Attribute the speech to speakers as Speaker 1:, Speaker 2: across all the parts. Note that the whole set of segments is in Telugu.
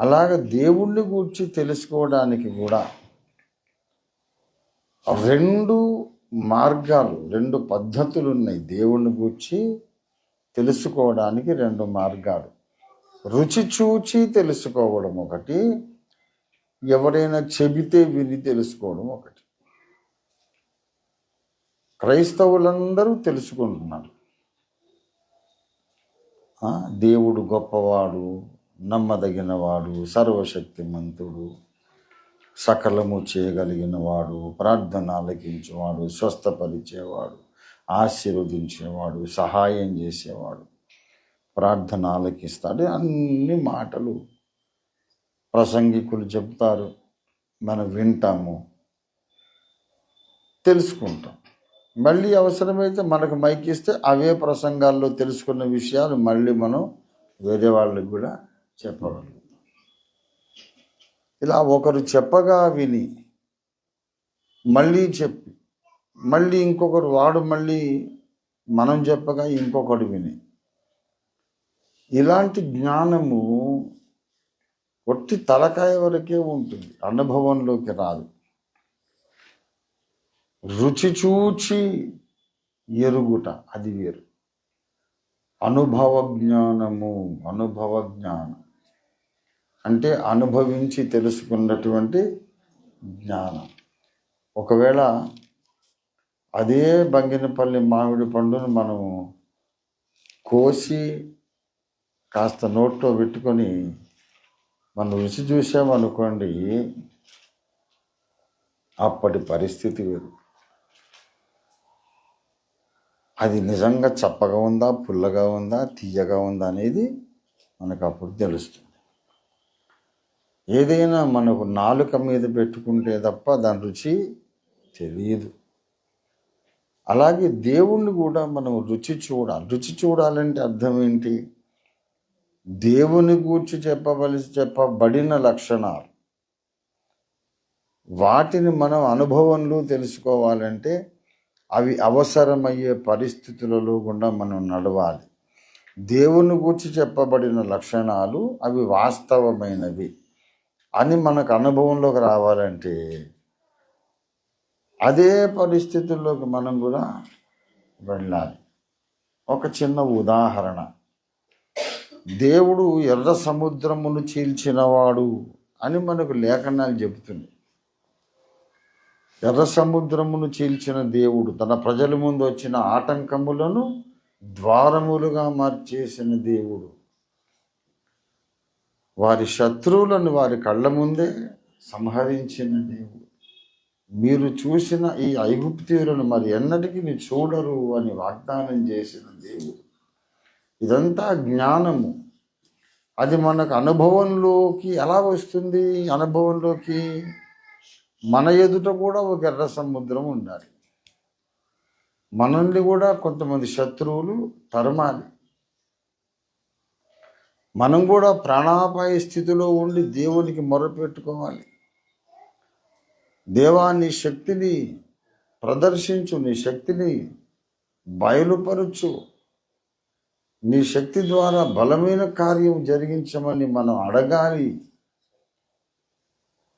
Speaker 1: అలాగ దేవుణ్ణి గూర్చి తెలుసుకోవడానికి కూడా రెండు మార్గాలు రెండు పద్ధతులు ఉన్నాయి దేవుణ్ణి గూర్చి తెలుసుకోవడానికి రెండు మార్గాలు. రుచి చూచి తెలుసుకోవడం ఒకటి ఎవరైనా చెబితే విని తెలుసుకోవడం ఒకటి. క్రైస్తవులందరూ తెలుసుకుంటున్నారు. దేవుడు గొప్పవాడు నమ్మదగినవాడు సర్వశక్తిమంతుడు సకలము చేయగలిగినవాడు ప్రార్థన ఆలకించేవాడు స్వస్థపరిచేవాడు ఆశీర్వదించేవాడు సహాయం చేసేవాడు ప్రార్థన ఆలకిస్తాడు అన్ని మాటలు ప్రసంగికులు చెప్తారు. మనం వింటాము. తెలుసుకుంటాం. మళ్ళీ అవసరమైతే మనకు మైక్ ఇస్తే అవే ప్రసంగాల్లో తెలుసుకున్న విషయాలు మళ్ళీ మనం వేరే వాళ్ళకి కూడా చెప్పగలుగుతాం ఇలా ఒకరు చెప్పగా విని మళ్ళీ చెప్పి మళ్ళీ ఇంకొకరు వాడు మళ్ళీ మనం చెప్పగా ఇంకొకడు విని. ఇలాంటి జ్ఞానము ఒట్టి తలకాయ వరకే ఉంటుంది అనుభవంలోకి రాదు. రుచి చూచి ఎరుగుట అది వేరు. అనుభవ జ్ఞానము అనుభవ జ్ఞానం. అంటే అనుభవించి తెలుసుకున్నటువంటి జ్ఞానం. ఒకవేళ అదే బంగినపల్లి మామిడి పండును మనం కోసి కాస్త నోట్లో పెట్టుకొని మనం రుచి చూసామనుకోండి అప్పటి పరిస్థితి వేరు. అది నిజంగా చప్పగా ఉందా పుల్లగా ఉందా తీయగా ఉందా అనేది మనకు అప్పుడు తెలుస్తుంది. ఏదైనా మనకు నాలుక మీద పెట్టుకుంటే తప్ప దాని రుచి తెలియదు. అలాగే దేవుణ్ణి కూడా మనం రుచి చూడాలి. రుచి చూడాలంటే అర్థం ఏంటి? దేవుని గూర్చి చెప్పవలసి చెప్పబడిన లక్షణాలు. వాటిని మనం అనుభవంలో తెలుసుకోవాలంటే అవి అవసరమయ్యే పరిస్థితులలో కూడా మనం నడవాలి. దేవుని గూర్చి చెప్పబడిన లక్షణాలు అవి వాస్తవమైనవి. అని మనకు అనుభవంలోకి రావాలంటే అదే పరిస్థితుల్లోకి మనం కూడా వెళ్ళాలి. ఒక చిన్న ఉదాహరణ. దేవుడు ఎర్ర సముద్రమును చీల్చినవాడు అని మనకు లేఖనాలు చెబుతుంది ఎర్ర సముద్రమును చీల్చిన దేవుడు తన ప్రజల ముందు వచ్చిన ఆటంకములను ద్వారములుగా మార్చేసిన దేవుడు. వారి శత్రువులను వారి కళ్ళ ముందే సంహరించిన దేవుడు. మీరు చూసిన ఈ ఐగుప్తీయులను మరి ఎన్నటికీ మీరు చూడరు అని వాగ్దానం చేసిన దేవుడు. ఇదంతా జ్ఞానము. అది మనకు అనుభవంలోకి ఎలా వస్తుంది? అనుభవంలోకి మన ఎదుట కూడా ఒక ఎర్ర సముద్రం ఉండాలి. మనల్ని కూడా కొంతమంది శత్రువులు తరమాలి. మనం కూడా ప్రాణాపాయ స్థితిలో ఉండి దేవునికి మొరపెట్టుకోవాలి. దేవా నీ శక్తిని ప్రదర్శించు నీ శక్తిని బయలుపరచు. నీ శక్తి ద్వారా బలమైన కార్యం జరిగించమని మనం అడగాలి.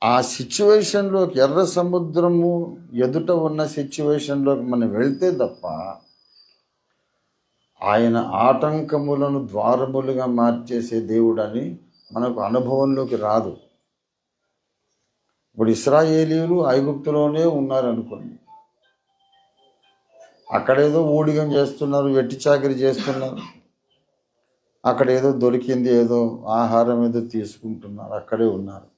Speaker 1: ఆ సిచ్యువేషన్లోకి ఎర్ర సముద్రము ఎదుట ఉన్న సిచ్యువేషన్లోకి మనం వెళ్తే తప్ప ఆయన ఆటంకములను ద్వారములుగా మార్చేసే దేవుడని మనకు అనుభవంలోకి రాదు. ఇప్పుడు ఇస్రాయేలీలు ఐగుప్తులోనే ఉన్నారనుకోండి. అక్కడేదో ఊడిగం చేస్తున్నారు వెట్టి చాకరి చేస్తున్నారు. అక్కడ ఏదో దొరికింది ఏదో ఆహారం ఏదో తీసుకుంటున్నారు అక్కడే ఉన్నారు.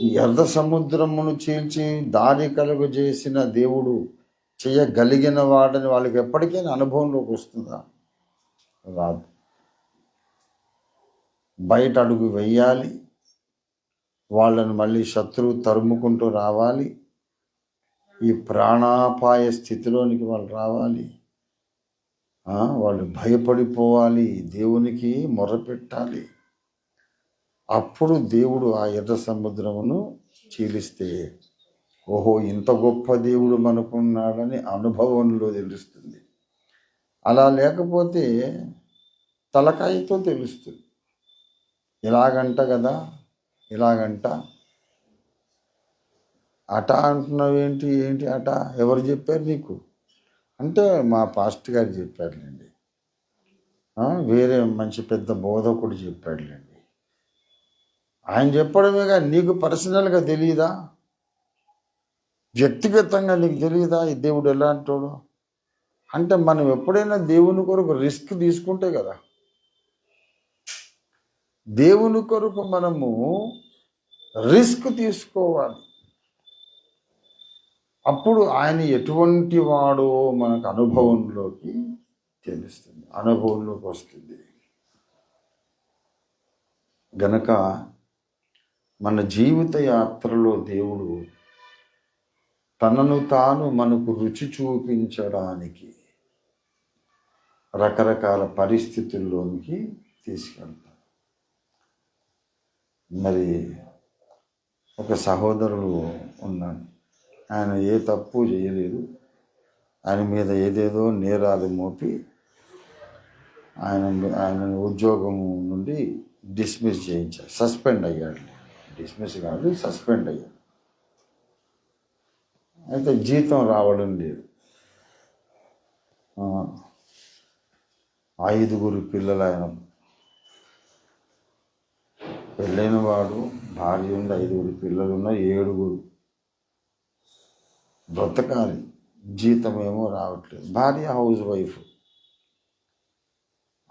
Speaker 1: ఈ ఎర్ర సముద్రమును చీల్చి దారి కలుగజేసిన దేవుడు చేయగలిగిన వాడని వాళ్ళకి ఎప్పటికైనా అనుభవంలోకి వస్తుందా? రాదు. బయట అడుగు వెయ్యాలి వాళ్ళని మళ్ళీ శత్రువు తరుముకుంటూ రావాలి. ఈ ప్రాణాపాయ స్థితిలోనికి వాళ్ళు రావాలి. వాళ్ళు భయపడిపోవాలి. దేవునికి మొరపెట్టాలి అప్పుడు దేవుడు ఆ ఎర్ర సముద్రమును చీలిస్తే ఓహో ఇంత గొప్ప దేవుడు మనకున్నాడని అనుభవంలో తెలుస్తుంది. అలా లేకపోతే తలకాయతో తెలుస్తుంది. ఇలాగంట కదా ఇలాగంట. అట అంటున్నావు ఏంటి ఏంటి అట? ఎవరు చెప్పారు నీకు? అంటే మా పాస్ట్ గారు చెప్పారులేండి. వేరే మంచి పెద్ద బోధకుడు చెప్పాడులేండి. ఆయన చెప్పడమే కానీ నీకు పర్సనల్గా తెలియదా వ్యక్తిగతంగా నీకు తెలియదా ఈ దేవుడు ఎలాంటోడు? అంటే మనం ఎప్పుడైనా దేవుని కొరకు రిస్క్ తీసుకుంటే కదా. దేవుని కొరకు మనము రిస్క్ తీసుకోవాలి. అప్పుడు ఆయన ఎటువంటి వాడో మనకు అనుభవంలోకి తెలుస్తుంది. అనుభవంలోకి వస్తుంది. గనక మన జీవిత యాత్రలో దేవుడు తనను తాను మనకు రుచి చూపించడానికి రకరకాల పరిస్థితుల్లోనికి తీసుకెళ్తాడు. మరి ఒక సహోదరుడు ఉన్నాడు. ఆయన ఏ తప్పు చేయలేదు. ఆయన మీద ఏదేదో నేరాలు మోపి ఆయన ఆయన ఉద్యోగం నుండి డిస్మిస్ చేయించారు సస్పెండ్ అయ్యాడు. డిస్మిస్ కాదు సస్పెండ్ అయ్యాడు. అయితే జీతం రావడం లేదు. ఐదుగురు పిల్లలు ఆయన పెళ్ళైన వాడు భార్య ఉంది ఐదుగురు పిల్లలు ఉన్న ఏడుగురు. బ్రతకాలి. జీతం ఏమో రావట్లేదు. భార్య హౌస్ వైఫ్.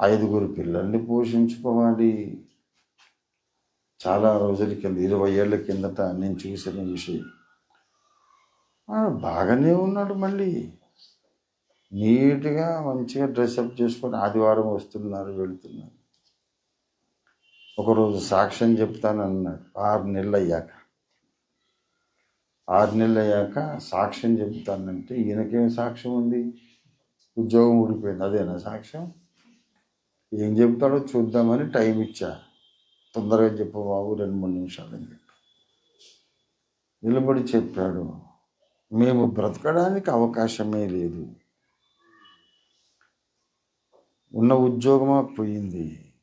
Speaker 1: ఐదుగురు పిల్లల్ని పోషించుకోవాలి. చాలా రోజుల కింద ఇరవై ఏళ్ళ కిందట నేను చూసిన విషయం. బాగానే ఉన్నాడు మళ్ళీ. నీట్గా మంచిగా డ్రెస్అప్ చేసుకొని ఆదివారం వస్తున్నారు వెళుతున్నారు. ఒకరోజు సాక్ష్యం చెప్తాను అన్నాడు ఆరు నెలలు అయ్యాక ఆరు నెలలు అయ్యాక సాక్ష్యం చెప్తానంటే ఈయనకేం సాక్ష్యం ఉంది? ఉద్యోగం ఊడిపోయింది అదేనా సాక్ష్యం? ఏం చెప్తాడో చూద్దామని టైం ఇచ్చా. తొందరగా చెప్పు బాబు రెండు మూడు నిమిషాలు అని చెప్పి. నిలబడి చెప్పాడు. మేము బ్రతకడానికి అవకాశమే లేదు. ఉన్న ఉద్యోగమా పోయింది.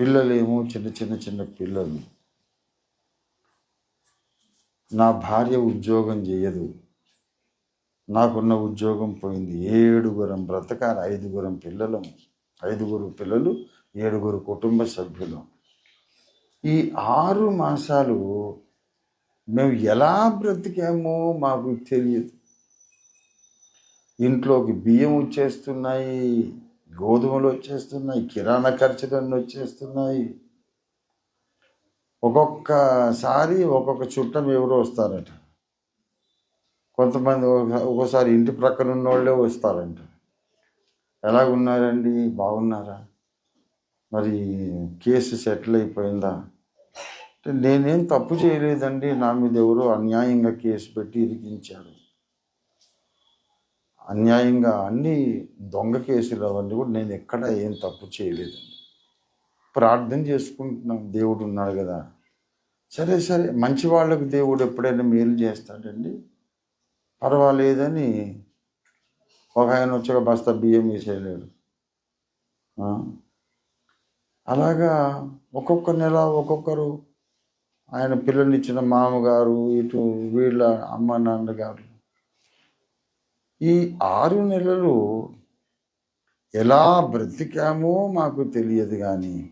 Speaker 1: పిల్లలేమో చిన్న చిన్న చిన్న పిల్లలు. నా భార్య ఉద్యోగం చేయదు. నాకున్న ఉద్యోగం పోయింది. ఏడుగురం బ్రతకాలి. ఐదుగురం పిల్లలం. ఐదుగురు పిల్లలు ఏడుగురు కుటుంబ సభ్యులు. ఈ ఆరు మాసాలు మేము ఎలా బ్రతికామో మాకు తెలియదు. ఇంట్లోకి బియ్యం వచ్చేస్తున్నాయి గోధుమలు వచ్చేస్తున్నాయి కిరాణా ఖర్చులన్నీ వచ్చేస్తున్నాయి. ఒక్కొక్కసారి ఒక్కొక్క చుట్టం ఎవరో వస్తారట. కొంతమంది ఒక్కోసారి ఇంటి ప్రక్కన ఉన్న వాళ్ళే వస్తారంట. ఎలాగున్నారండి? బాగున్నారా? మరి కేసు సెటిల్ అయిపోయిందా? నేనేం తప్పు చేయలేదండి. నా మీద ఎవరో అన్యాయంగా కేసు పెట్టి ఇరికించారు అన్యాయంగా అన్ని దొంగ కేసులు అవన్నీ కూడా నేను ఎక్కడ ఏం తప్పు చేయలేదండి. ప్రార్థన చేసుకుంటున్నాం. దేవుడు ఉన్నాడు కదా. సరే సరే. మంచి వాళ్ళకు దేవుడు ఎప్పుడైనా మేలు చేస్తాడండి? పర్వాలేదని ఒక ఆయన వచ్చాక బస్తా బియ్యం వేసేయలేడు. అలాగా ఒక్కొక్క నెల ఒక్కొక్కరు ఆయన పిల్లనిచ్చిన మామగారు ఇటు వీళ్ళ అమ్మ నాన్నగారు. ఈ ఆరు నెలలు ఎలా బ్రతికామో మాకు తెలియదు కానీ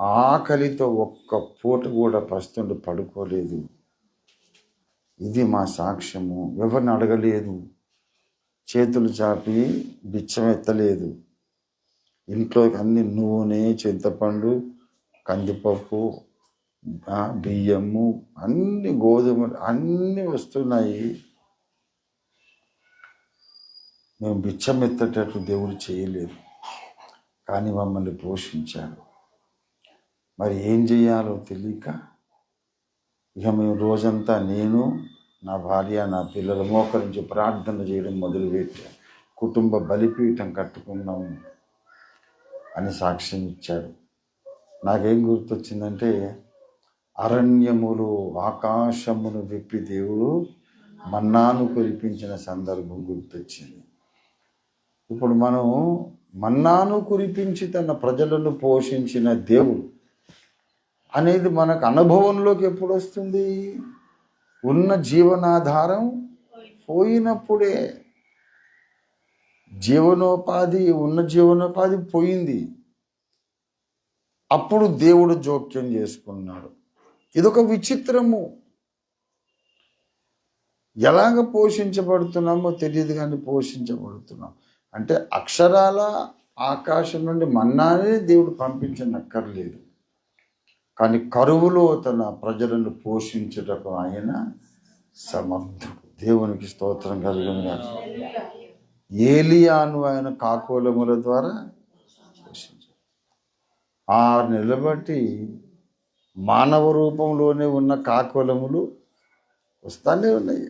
Speaker 1: ఆకలితో ఒక్క పూట కూడా పస్తుండి పడుకోలేదు. ఇది మా సాక్ష్యము. ఎవరిని అడగలేదు. చేతులు చాపి బిచ్చం ఎత్తలేదు. ఇంట్లోకి అన్ని నూనె చింతపండు కందిపప్పు బియ్యము అన్ని గోధుమలు అన్నీ వస్తున్నాయి. మేము బిచ్చమెత్తేటట్టు దేవుడు చేయలేదు. కానీ మమ్మల్ని పోషించాడు. మరి ఏం చేయాలో తెలియక ఇక మేము రోజంతా నేను నా భార్య నా పిల్లల మోకరించి ప్రార్థన చేయడం మొదలుపెట్టాం కుటుంబ బలిపీఠం కట్టుకున్నాము అని సాక్ష్యం ఇచ్చాడు. నాకేం గుర్తొచ్చిందంటే అరణ్యములు ఆకాశమును విప్పి దేవుడు మన్నాను కురిపించిన సందర్భం గుర్తొచ్చింది. ఇప్పుడు మనం మన్నాను కురిపించి తన ప్రజలను పోషించిన దేవుడు అనేది మనకు అనుభవంలోకి ఎప్పుడు వస్తుంది? ఉన్న జీవనాధారం పోయినప్పుడే. జీవనోపాధి ఉన్న జీవనోపాధి పోయింది. అప్పుడు దేవుడు జోక్యం చేసుకున్నాడు. ఇదొక విచిత్రము. ఎలాగ పోషించబడుతున్నామో తెలియదు కానీ పోషించబడుతున్నాం. అంటే అక్షరాల ఆకాశం నుండి మన్నానే దేవుడు పంపించనక్కర్లేదు. కానీ కరువులో తన ప్రజలను పోషించుటకు ఆయన సమర్థుడు. దేవునికి స్తోత్రం కలిగిన గాక. ఏలియాను ఆయన కాకోలముల ద్వారా పోషించాడు ఆరు నెలలు బట్టి మానవ రూపంలోనే ఉన్న కాకులములు వస్తానే ఉన్నాయి.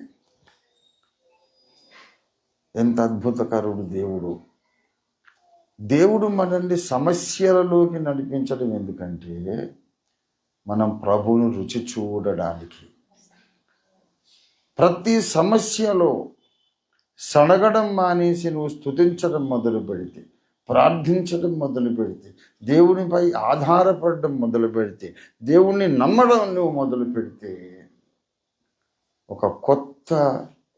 Speaker 1: ఎంత అద్భుతకరుడు దేవుడు. దేవుడు మనల్ని సమస్యలలోకి నడిపించడం ఎందుకంటే మనం ప్రభువును రుచి చూడడానికి. ప్రతి సమస్యలో సడగడం మానేసి నువ్వు స్తుతించడం మొదలు పెడితే ప్రార్థించడం మొదలు పెడితే దేవునిపై ఆధారపడడం మొదలు పెడితే దేవుణ్ణి నమ్మడం నువ్వు మొదలు పెడితే ఒక కొత్త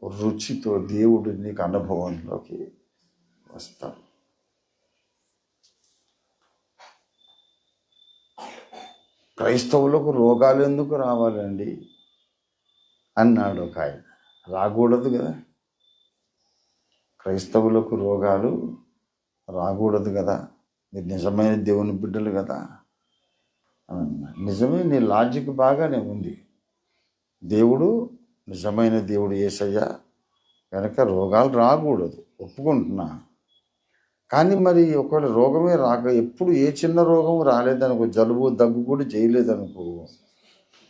Speaker 1: రుచితో దేవుడు నీకు అనుభవంలోకి వస్తాడు. క్రైస్తవులకు రోగాలు ఎందుకు రావాలండి? అన్నాడు ఒక ఆయన. రాకూడదు కదా. క్రైస్తవులకు రోగాలు రాకూడదు కదా. మీరు నిజమైన దేవుని బిడ్డలు కదా. నిజమే నీ లాజిక్ బాగానే ఉంది. దేవుడు నిజమైన దేవుడు ఏసయ్యా కనుక రోగాలు రాకూడదు. ఒప్పుకుంటున్నా. కానీ మరి ఒకవేళ రోగమే రాక ఎప్పుడు ఏ చిన్న రోగం రాలేదనుకో జలుబు దగ్గు కూడా చేయలేదనుకో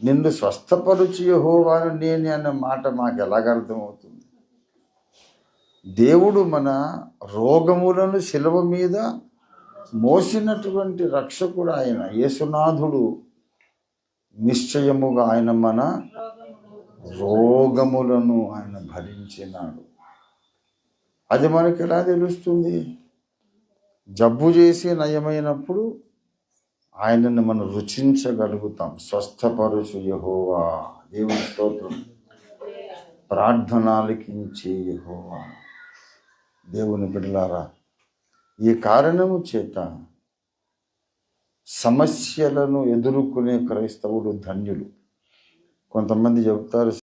Speaker 1: నిన్ను స్వస్థపరుచి హోవాను నేను అన్న మాట మాకు ఎలాగ అర్థమవుతుంది? దేవుడు మన రోగములను శిలవ మీద మోసినటువంటి రక్షకుడు ఆయన యేసునాథుడు. నిశ్చయముగా ఆయన మన రోగములను ఆయన భరించినాడు. అది మనకి ఎలా తెలుస్తుంది? జబ్బు చేసి నయమైనప్పుడు ఆయనను మనం రుచించగలుగుతాం. స్వస్థపరుచు యహోవా. దేవుని స్తోత్రం. ప్రార్థనాలకించే యహోవా. దేవుని బిడ్డలారా ఈ కారణము చేత సమస్యలను ఎదుర్కొనే క్రైస్తవుడు ధన్యులు. కొంతమంది చెబుతారు